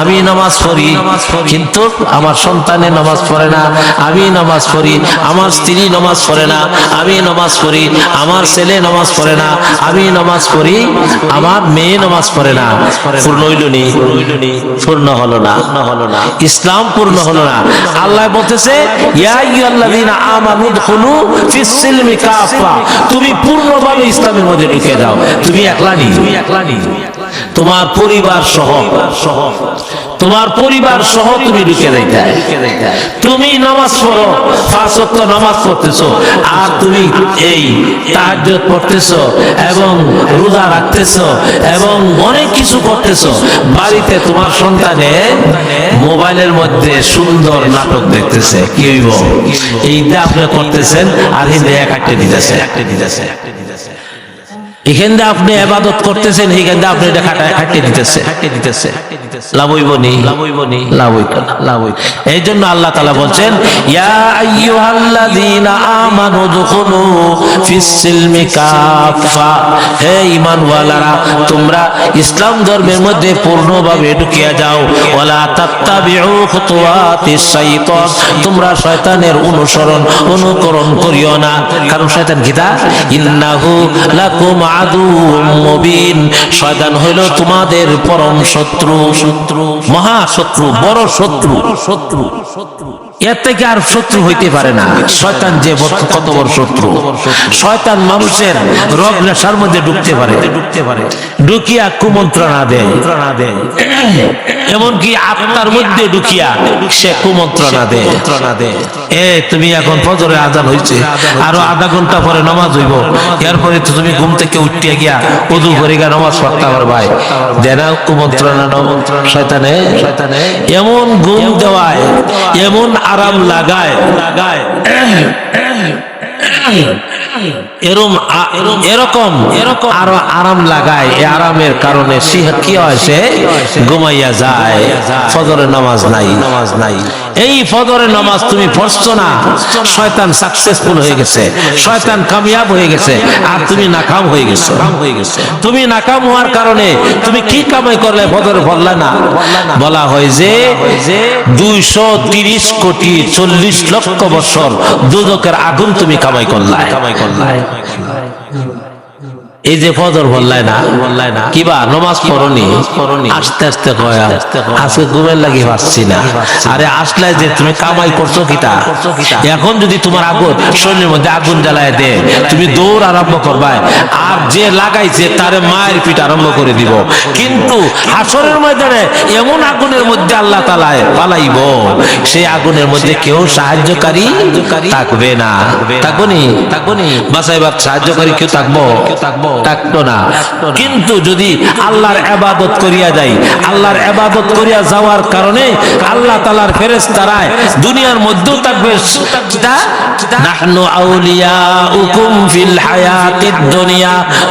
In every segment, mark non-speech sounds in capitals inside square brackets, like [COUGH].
আমি নামাজ পড়ি, কিন্তু আমার সন্তানে নামাজ পড়ে না। আমি নামাজ পড়ি, আমার স্ত্রী নামাজ পড়ে না। আমি নামাজ পড়ি, আমার ছেলে নামাজ পড়ে না। আমি নামাজ পড়ি, আমার মেয়ে নামাজ পড়ে না। পূর্ণ হইল নি? পূর্ণ হলো না। না ইসলাম পূর্ণ হলো না। আল্লাহ বলতেছে কাফা। তুমি পূর্ণভাবে ইসলামের মধ্যে ঢুকে যাও তুমি একলা নি তুমি একলা তোমার পরিবার সহ সহ। তোমার পরিবার সহ তুমি ঢুকে যাইতে। তুমি নামাজ পড়ো ওয়াক্ত নামাজ পড়তেছো, আর তুমি এই তাহাজ্জুদ পড়তেছো এবং রোজা রাখতেছো এবং অনেক কিছু করতেছো। বাড়িতে তোমার সন্তানে মোবাইলের মধ্যে সুন্দর নাটক দেখতেছে। কি হইব? এইটা আপনি করতেছেন, আর হিন্দে এক একটা দিতেছে। একটা দিতেছে এখান দিয়ে আপনি আবাদত করতেছেন, এখান দিয়ে আপনি এটা কাটে দিতেছে কাটে দিতেছে। লাভ হইব নি লাভ হইব নি লাভ হইব না লাভ হইব এই জন্য আল্লাহ তাআলা বলছেন ইয়া আইয়ুহাল্লাযীনা আমানু দুখুলু ফিস সিলমি কাফা হে ঈমানওয়ালারা তোমরা ইসলাম ধর্মের মধ্যে পূর্ণভাবে ঢুকিয়া যাও। ওয়ালা তাত্তাবিউ খুতুওয়াতিশ শাইতান। তোমরা শয়তানের অনুসরণ অনুকরণ করিও না। কারণ শয়তান গীতা ইন্নাহু লাকুম আদুউম মুবিন। শয়তান হইল তোমাদের পরম শত্রু। শত্রু মহা শত্রু। বড় শত্রু শত্রু শত্রু। এর থেকে আর শত্রু হইতে পারে না। শয়তান যে কত বড় শত্রু। শয়তান মানুষের রোগ নেশার মধ্যে ঢুকতে পারে। ঢুকতে পারে। ঢুকিয়া কুমন্ত্রণা দেয়। দেয়। এমনকি আত্মার মধ্যে ঢুকিয়া সে কুমন্ত্রণা দেয়। এ তুমি এখন ফজরে আজান হইছে আরও আধা ঘণ্টা পরে নামাজ হইব। এরপরে তো তুমি ঘুম থেকে উঠিয়া গিয়া উদু করে গিয়া নামাজ পড়তে পার ভাই দেনা কুমন্ত্রণা শয়তানে শয়তানে। এমন ঘুম দেওয়ায় এমন আরাম লাগায়। লাগায়। [COUGHS] এরকম এরকম আরও আরাম লাগায় এই আরামের কারণে কি ঘুমাইয়া যায়। ফজরের নামাজ নাই। নামাজ নাই এই নামাজ তুমি পড়ছো না। শয়তান সাকসেসফুল হয়ে গেছে। শয়তান কামিয়াব হয়ে গেছে। আর তুমি নাকাম হয়ে গেছো। তুমি নাকাম হওয়ার কারণে তুমি কি কামাই করলে ফজরে পড়লে না? বলা হয় যে দুইশো তিরিশ কোটি চল্লিশ লক্ষ বছর দুদকের আগুন তুমি কামাই করলাই কামাই করলাই এই যে ফজর বললাই না বললাই না কিবা নমাজ পড়নি? আস্তে আস্তে কয়, আজকে ঘুমের লাগি পাচ্ছি না। আরে আসলে যে তুমি কামাই করছ কিটা এখন যদি তোমার আগুন, শরীরের মধ্যে আগুন জ্বালায় দে, তুমি দৌড় আরম্ভ করবাই। আর যে লাগাইছে তারে মায়ের পিঠ আরম্ভ করে দিব। কিন্তু হাসরের ময়দানে এমন আগুনের মধ্যে আল্লাহ তালায় পালাইব, সেই আগুনের মধ্যে কেউ সাহায্যকারী থাকবে না। থাকবনি থাকবনি বাসাইবার সাহায্যকারী কেউ থাকব কেউ থাকব? থাকতো না। কিন্তু যদি আল্লাহর আবাদত করিয়া যাই আল্লাহর আবাদত করিয়া যাওয়ার কারণে আল্লাহ তালার ফেরেস তারায় দুনিয়ার মধ্যেও থাকবে।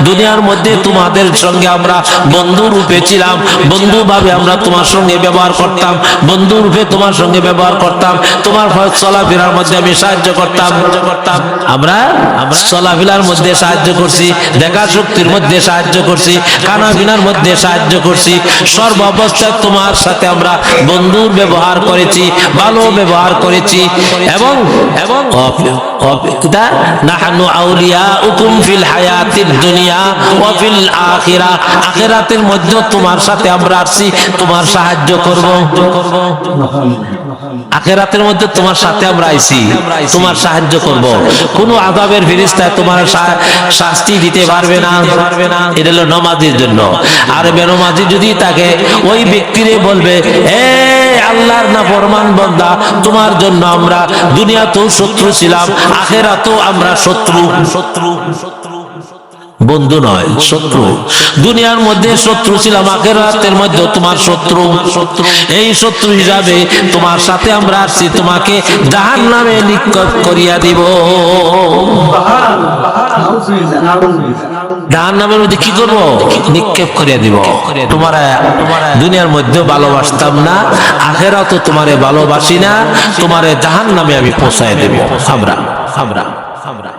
দুনিয়ার মধ্যে তোমাদের সঙ্গে আমরা বন্ধু রূপে ছিলাম। বন্ধু ভাবে আমরা তোমার সঙ্গে ব্যবহার করতাম। বন্ধু রূপে তোমার সঙ্গে ব্যবহার করতাম। তোমার চলাফেরার মধ্যে আমি সাহায্য করতাম করতাম। আমরা আমরা চলাফেরার মধ্যে সাহায্য করছি। দেখা শক্তির মধ্যে সাহায্য করছি খানা পিনার মধ্যে সাহায্য করছি। সর্ব অবস্থায় তোমার সাথে আমরা বন্ধুর ব্যবহার করেছি, ভালো ব্যবহার করেছি এবং এবং কিতা নাহানু আউলিয়াউকুম ফিল মধ্যে তোমার সাথে আমরা আসছি, তোমার সাহায্য করব করব। আখেরাতের মধ্যে তোমার সাথে আমরা আইছি, তোমার সাহায্য করব। কোন আদাবের তোমার শাস্তি দিতে পারবে না। পারবে না এটা হলো নমাজির জন্য। আর বেনমাজি যদি তাকে ওই ব্যক্তিরে বলবে, এ আল্লাহর না ফরমান বন্দা, তোমার জন্য আমরা দুনিয়াতেও শত্রু ছিলাম, আখেরাতেও আমরা শত্রু শত্রু শত্রু। বন্ধু নয়, শত্রু। দুনিয়ার মধ্যে শত্রু ছিলাম আখেরাতের মধ্যে তোমার শত্রু। শত্রু এই শত্রু হিসাবে তোমার সাথে আমরা আসছি, তোমাকে জাহান নামে নিক্ষেপ করিয়া দিব। জাহান নামের মধ্যে কি করব? নিক্ষেপ করিয়া দিব। তোমার তোমার দুনিয়ার মধ্যে ভালোবাসতাম না আখেরা তো তোমারে ভালোবাসি না, তোমারে জাহান নামে আমি পৌঁছায় দেব। আমরা আমরা আমরা।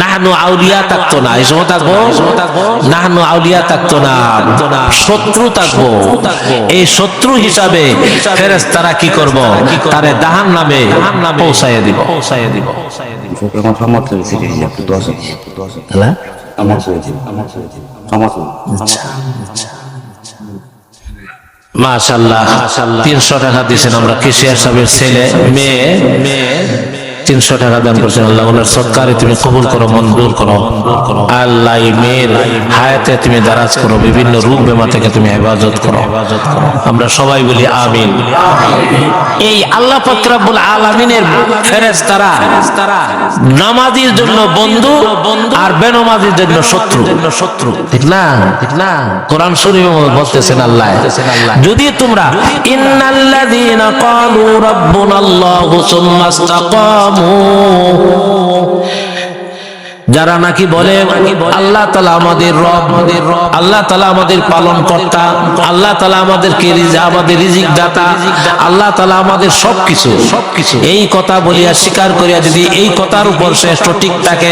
নাহানু আউলিয়া থাকতো না এই সময় থাকব? নাহানু আউলিয়া থাকতো না শত্রু থাকব। এই শত্রু হিসাবে ফেরেস তারা কি করব? তারে দাহান নামে পৌঁছাইয়া দিব। পৌঁছাইয়া দিব. মাশাল্লাহ তিনশো টাকা দিয়েছেন আমরা কৃষি সাহেবের ছেলে মেয়ে মেয়ে? তিনশো টাকা দান করছেন আল্লাহ ওনার সৎকারে তুমি কবুল করো মঞ্জুর করো। আল্লাহ মেয়ের হায়াতে তুমি দারাজ করো বিভিন্ন রূপ বেমা থেকে তুমি হেফাজত করো। আমরা সবাই বলি আমিন। এই আল্লাহ ফকরাবুল আলমিনের ফেরেস তারা নামাজির জন্য বন্ধু আর বেনমাজির জন্য শত্রু। শত্রু ঠিক না? ঠিক না? কোরআন শরীফ বলতেছেন আল্লাহ যদি তোমরা ইন্নাল্লাযীনা ক্বালু রাব্বুনাল্লাহু সুম্মা ইসতাকামু যারা নাকি বলে, আল্লাহ তালা আমাদের রব, আল্লাহ তালা আমাদের পালন কর্তা আল্লাহ তালা আমাদেরকে আমাদের রিজিক দাতা আল্লাহ তালা আমাদের সবকিছু। সবকিছু এই কথা বলিয়া স্বীকার করিয়া যদি এই কথার উপর শ্রেষ্ঠ ঠিক থাকে,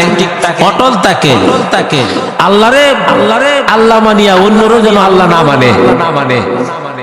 অটল থাকে থাকে আল্লাহরে আল্লাহরে আল্লাহ মানিয়া অন্যরও যেন আল্লাহ না মানে না মানে।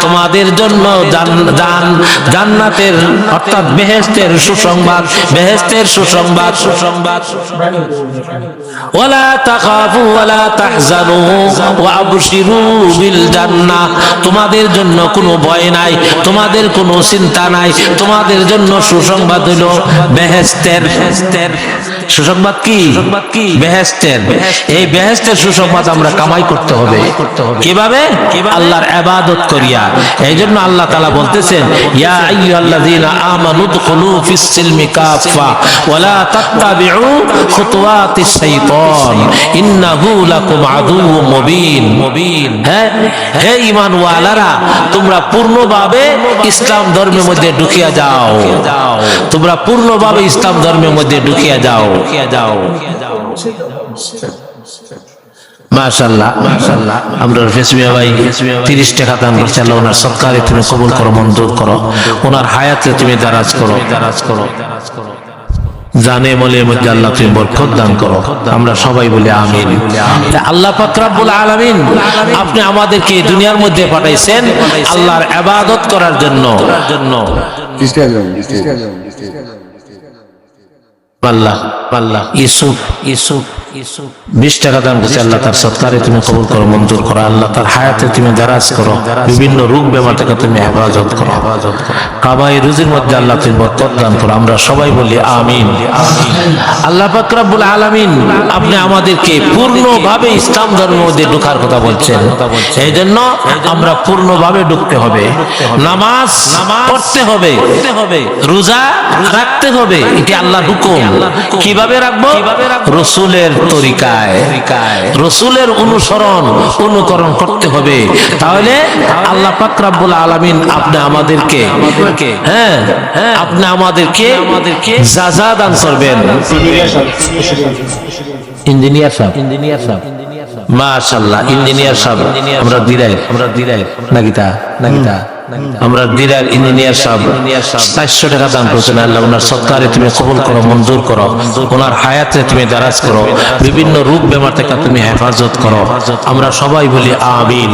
তোমাদের জন্য জান- জান- জান্নাতের, অর্থাৎ বেহেস্তের সুসংবাদ বেহেস্তের সুসংবাদ সুসংবাদ। তোমাদের জন্য কোনো ভয় নাই, তোমাদের কোনো চিন্তা নাই, তোমাদের জন্য সুসংবাদ হলো বেহেশতের বেহেশতের। সুসংবাদ কি? সুসংবাদ কি? বেহেশতের এই বেহেশতের সুসংবাদ আমরা কামাই করতে হবে। কীভাবে? আল্লাহর ইবাদত করিয়া। এই জন্য আল্লাহ তাআলা বলতেছেন ইয়া আইয়ুহাল্লাযীনা আমানু দুখুলু ফিস সিলমি কাফা ওয়ালা তাত্তাবিউ খুতুওয়াতিশ শাইতান। ইন্নাহু লাকুম আদুউম মুবিন। মুবিন। হ্যাঁ হে ঈমান ওয়ালারা তোমরা পূর্ণভাবে ইসলাম ধর্মের মধ্যে ঢুকিয়া যাও। তোমরা পূর্ণভাবে ইসলাম ধর্মের মধ্যে ঢুকিয়া যাও। যাও মাশাল্লাহ মাশাল্লাহ আমরা ফেসমিয়া ভাই তিরিশ টাকা দান করছে আল্লাহ ওনার সরকারে তুমি কবুল করো মঞ্জুর করো। ওনার হায়াতে তুমি দারাজ করো। দারাজ করো জানে বলে মধ্যে আল্লাহ তুমি বরকত দান করো। আমরা সবাই বলি আমিন। আল্লাহ আলামিন আপনি আমাদেরকে দুনিয়ার মধ্যে পাঠাইছেন আল্লাহর ইবাদত করার জন্য। জন্য আল্লাহ বিশ টাকা করছে আল্লাহ তার সৎকারে তুমি কবুল করো, মঞ্জুর করো। আল্লাহ তার হায়াতে তুমি দারাজ করো। বিভিন্ন রোগ বেমার থেকে তুমি হেফাজত করো। হেফাজত করো কাবাই রুজির মধ্যে আল্লাহ তুমি বরকত দান করো। আমরা সবাই বলি আমিন। আল্লাহ পাক রব্বুল আলামিন আপনি আমাদেরকে পূর্ণভাবে ইসলাম ধর্মের মধ্যে ঢোকার কথা বলছেন। এই জন্য আমরা পূর্ণভাবে ঢুকতে হবে। নামাজ পড়তে হবে। রোজা রাখতে হবে। এটি আল্লাহ হুকুম। কীভাবে রাখব? রসুলের তরিকায়। রসুলের অনুসরণ অনুকরণ করতে হবে। তাহলে আল্লাহ পাক রাব্বুল আলামিন আপনি আমাদেরকে হ্যাঁ আপনি আমাদেরকে আমাদেরকে যাজা দান করবেন। ইঞ্জিনিয়ার সাহেব ইঞ্জিনিয়ার সাহেব মাশাআল্লাহ ইঞ্জিনিয়ার সাহেব। আমরা দিরাই আমরা দিরাই। নাকিতা নাকিতা আমরা দিরার ইঞ্জিনিয়ার সাহেব সাতশো টাকা দান করছেন আল্লাহ ওনার সত্তারে তুমি কবুল করো মঞ্জুর করো ওনার হায়াতে তুমি দারাজ করো বিভিন্ন রূপ বেমার থেকে তুমি হেফাজত করো। আমরা সবাই বলি আমিন।